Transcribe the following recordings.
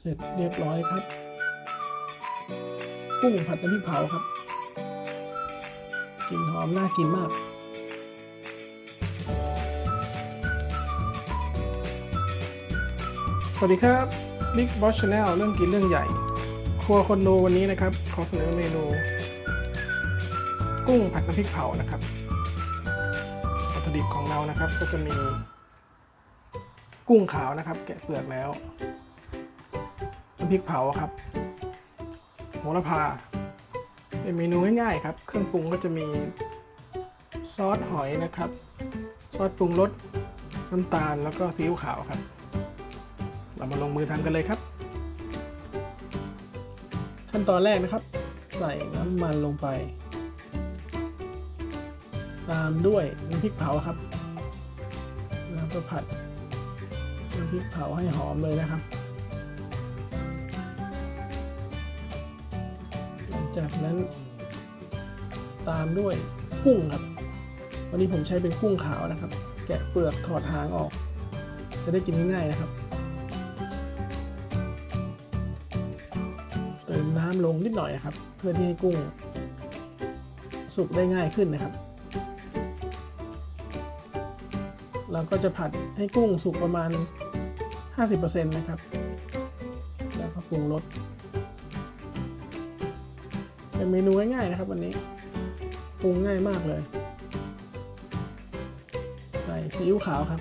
เสร็จเรียบร้อยครับกุ้งผัดน้ำพริกเผาครับกลิ่นหอมน่ากินมากสวัสดีครับ Big Boss Channel เรื่องกินเรื่องใหญ่ ครัวคนดูวันนี้นะครับ ขอเสนอเมนู กุ้งผัดน้ำพริกเผานะครับวัตถุดิบของเรานะครับ ก็จะมี กุ้งขาวนะครับ แกะเปลือกแล้ว พริกเผาครับโหระพา เป็นเมนูง่ายๆครับ เครื่องปรุงก็จะมีซอสหอยนะครับ ซอสปรุงรสน้ำตาลแล้วก็ซีอิ๊วขาวครับ เรามาลงมือทำกันเลยครับ ขั้นตอนแรกนะครับ ใส่น้ำมันลงไป ตามด้วยน้ำพริกเผาครับแล้วก็ผัดน้ำพริกเผาให้หอมเลยนะครับ จากนั้น ตามด้วยกุ้งครับ วันนี้ผมใช้เป็นกุ้งขาวนะครับ แกะเปลือกถอดหางออก จะได้กินง่ายๆนะครับ เติมน้ำลงนิดหน่อยนะครับ เพื่อที่ให้กุ้ง สุกได้ง่ายขึ้นนะครับ เราก็จะผัดให้กุ้งสุกประมาณ 50%นะครับ แล้วก็ปรุงรส เป็นเมนูง่ายๆนะครับวันนี้ปรุงง่ายมากเลย ใส่ซีอิ๊วขาวครับ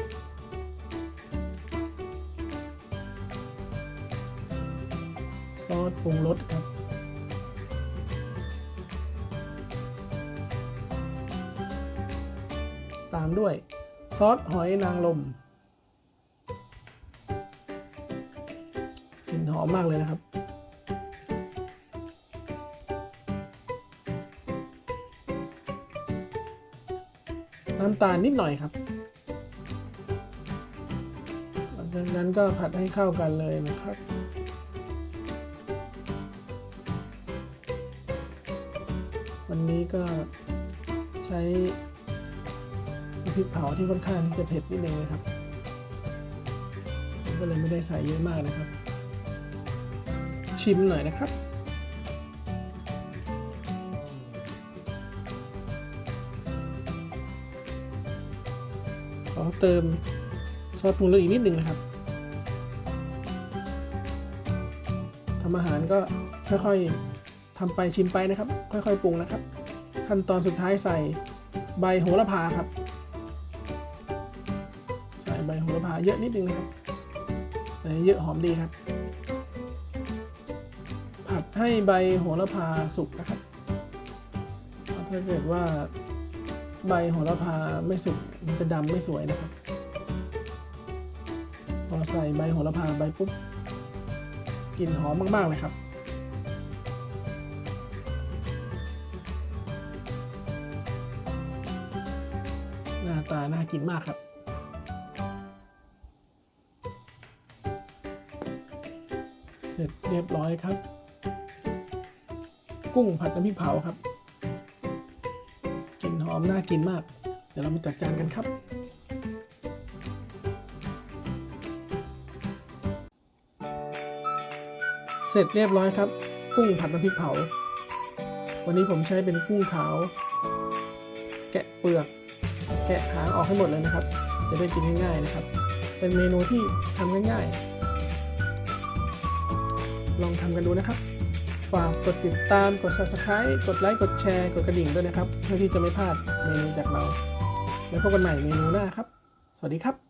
ซอสปรุงรสครับตามด้วย ซอสหอยนางรมกลิ่นหอมมากเลยนะครับ น้ำตาลนิดหน่อยครับ หลังจากนั้นก็ผัดให้เข้ากันเลยนะครับ วันนี้ก็ใช้พริกเผาที่ค่อนข้างที่จะเผ็ดนิดนึงนะครับ ก็เลยไม่ได้ใส่เยอะมากนะครับ ชิมหน่อยนะครับ อเติมซอสปรุงรสอีกนิดหนึ่งนะครับทำอาหารก็ค่อยๆทำไปชิมไปนะครับ ค่อยๆปรุงนะครับ ขั้นตอนสุดท้ายใส่ใบโหระพาครับ ใส่ใบโหระพาเยอะนิดนึงนะครับใส่เยอะหอมดีครับ ผัดให้ใบโหระพาสุกนะครับเพราะถ้าเกิดว่า ใบโหระพาไม่สุกมันจะดำไม่สวยนะครับ พอใส่ใบโหระพาใบปุ๊บกลิ่นหอมมากๆเลยครับ หน้าตาน่ากินมากครับเสร็จเรียบร้อยครับ กุ้งผัดน้ำพริกเผาครับ อมน่ากินมาก เดี๋ยวเรามาจัดจานกันครับ เสร็จเรียบร้อยครับ กุ้งผัดน้ำพริกเผา วันนี้ผมใช้เป็นกุ้งขาว แกะเปลือก แกะหางออกให้หมดเลยนะครับ จะได้กินง่ายๆนะครับ เป็นเมนูที่ทำง่ายๆ ลองทำกันดูนะครับ ฝากกดติดตามกด subscribe กดไลค์กดแชร์กดกระดิ่งด้วยนะครับ เพื่อที่จะไม่พลาดเมนูจากเรา แล้วพบกันใหม่เมนูหน้าครับ สวัสดีครับ